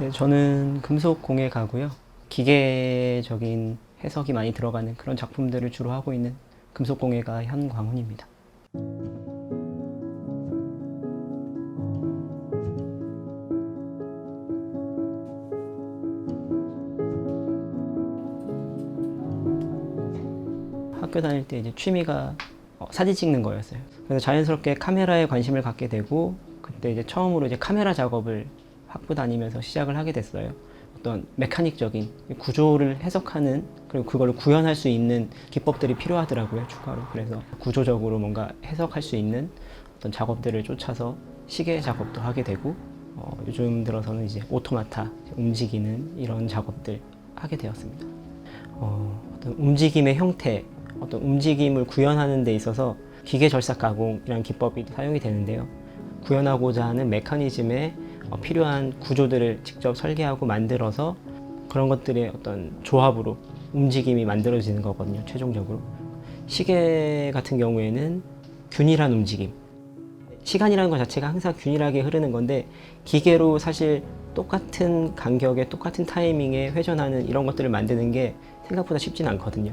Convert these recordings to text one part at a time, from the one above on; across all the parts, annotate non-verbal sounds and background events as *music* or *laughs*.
네, 저는 금속 공예 가고요. 기계적인 해석이 많이 들어가는 그런 작품들을 주로 하고 있는 금속 공예가 현광훈입니다. 학교 다닐 때 이제 취미가 어, 사진 찍는 거였어요. 그래서 자연스럽게 카메라에 관심을 갖게 되고 그때 이제 처음으로 이제 카메라 작업을 학부 다니면서 시작을 하게 됐어요. 어떤 메카닉적인 구조를 해석하는 그리고 그걸 구현할 수 있는 기법들이 필요하더라고요 추가로 그래서 구조적으로 뭔가 해석할 수 있는 어떤 작업들을 쫓아서 시계 작업도 하게 되고 어, 요즘 들어서는 이제 오토마타 움직이는 이런 작업들 하게 되었습니다. 어, 어떤 움직임의 형태, 어떤 움직임을 구현하는 데 있어서 기계 절삭 가공이라는 기법이 사용이 되는데요. 구현하고자 하는 메커니즘에 어, 필요한 구조들을 직접 설계하고 만들어서 그런 것들의 어떤 조합으로 움직임이 만들어지는 거거든요. 최종적으로 시계 같은 경우에는 균일한 움직임. 시간이라는 것 자체가 항상 균일하게 흐르는 건데 기계로 사실 똑같은 간격에 똑같은 타이밍에 회전하는 이런 것들을 만드는 게 생각보다 쉽지는 않거든요.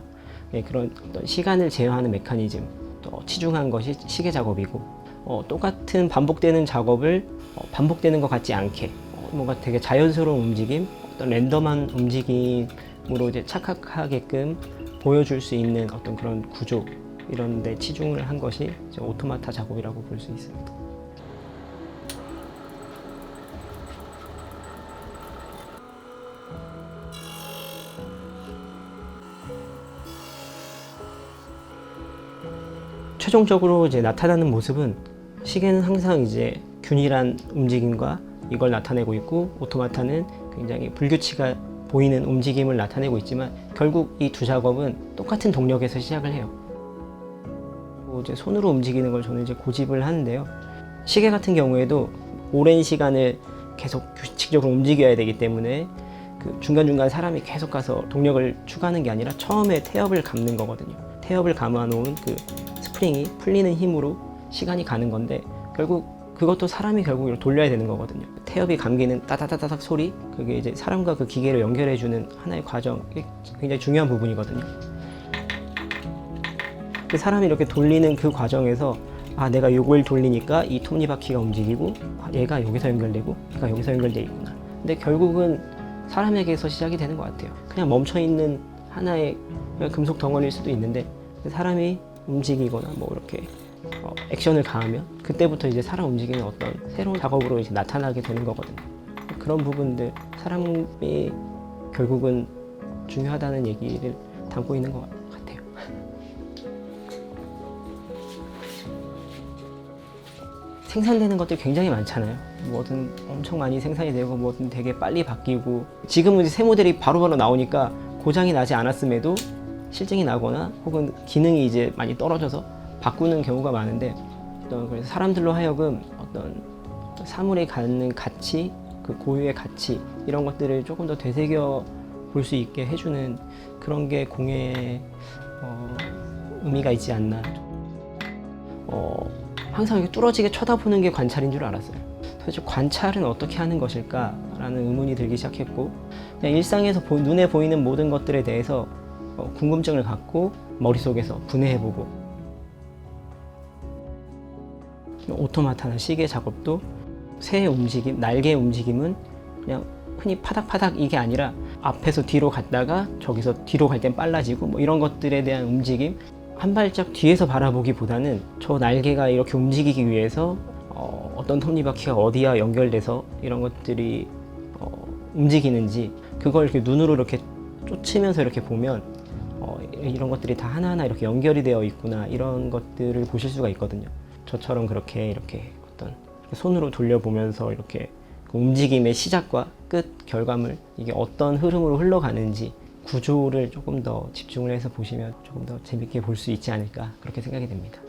예, 그런 어떤 시간을 제어하는 메커니즘, 또 치중한 것이 시계 작업이고 어, 똑같은 반복되는 작업을 어, 반복되는 것 같지 않게 어, 뭔가 되게 자연스러운 움직임, 어떤 랜덤한 움직임으로 이제 착각하게끔 보여줄 수 있는 어떤 그런 구조 이런 데 치중을 한 것이 오토마타 작업이라고 볼 수 있습니다. 최종적으로 이제 나타나는 모습은 시계는 항상 이제 균일한 움직임과 이걸 나타내고 있고 오토마타는 굉장히 불규칙한 보이는 움직임을 나타내고 있지만 결국 이 두 작업은 똑같은 동력에서 시작을 해요. 뭐 이제 손으로 움직이는 걸 저는 이제 고집을 하는데요. 시계 같은 경우에도 오랜 시간을 계속 규칙적으로 움직여야 되기 때문에 그 중간중간 사람이 계속 가서 동력을 추가하는 게 아니라 처음에 태엽을 감는 거거든요. 태엽을 감아 놓은 그 스프링이 풀리는 힘으로 시간이 가는 건데 결국 그것도 사람이 결국 돌려야 되는 거거든요. 태엽이 감기는 따다다다닥 소리 그게 이제 사람과 그 기계를 연결해 주는 하나의 과정 굉장히 중요한 부분이거든요. 그 사람이 이렇게 돌리는 그 과정에서 아 내가 요걸 돌리니까 이 톱니바퀴가 움직이고 아, 얘가 여기서 연결되고 얘가 여기서 연결돼 있구나. 근데 결국은 사람에게서 시작이 되는 것 같아요. 그냥 멈춰 있는 하나의 금속 덩어리일 수도 있는데 그 사람이 움직이거나 뭐 이렇게 어, 액션을 가하면 그때부터 이제 사람 움직이는 어떤 새로운 작업으로 이제 나타나게 되는 거거든요. 그런 부분들 사람이 결국은 중요하다는 얘기를 담고 있는 것 같아요. *laughs* 생산되는 것들이 굉장히 많잖아요. 뭐든 엄청 많이 생산이 되고 뭐든 되게 빨리 바뀌고 지금은 이제 새 모델이 바로 바로 나오니까 고장이 나지 않았음에도 실증이 나거나 혹은 기능이 이제 많이 떨어져서 바꾸는 경우가 많은데 어떤 그래서 사람들로 하여금 어떤 사물이 갖는 가치, 그 고유의 가치 이런 것들을 조금 더 되새겨 볼 수 있게 해주는 그런 게 공예의 어, 의미가 있지 않나. 어, 항상 이렇게 뚫어지게 쳐다보는 게 관찰인 줄 알았어요. 도대체 관찰은 어떻게 하는 것일까라는 의문이 들기 시작했고 그냥 일상에서 보- 눈에 보이는 모든 것들에 대해서 어, 궁금증을 갖고 머릿속에서 분해해보고 오토마타나 시계 작업도 새의 움직임, 날개의 움직임은 그냥 흔히 파닥파닥 이게 아니라 앞에서 뒤로 갔다가 저기서 뒤로 갈 땐 빨라지고 뭐 이런 것들에 대한 움직임 한 발짝 뒤에서 바라보기보다는 저 날개가 이렇게 움직이기 위해서 어, 어떤 톱니바퀴가 어디와 연결돼서 이런 것들이 어, 움직이는지 그걸 이렇게 눈으로 이렇게 쫓으면서 이렇게 보면 어, 이런 것들이 다 하나하나 이렇게 연결이 되어 있구나 이런 것들을 보실 수가 있거든요. 저처럼 그렇게 이렇게 어떤 손으로 돌려보면서 이렇게 그 움직임의 시작과 끝 결과물 이게 어떤 흐름으로 흘러가는지 구조를 조금 더 집중을 해서 보시면 조금 더 재밌게 볼 수 있지 않을까 그렇게 생각이 됩니다.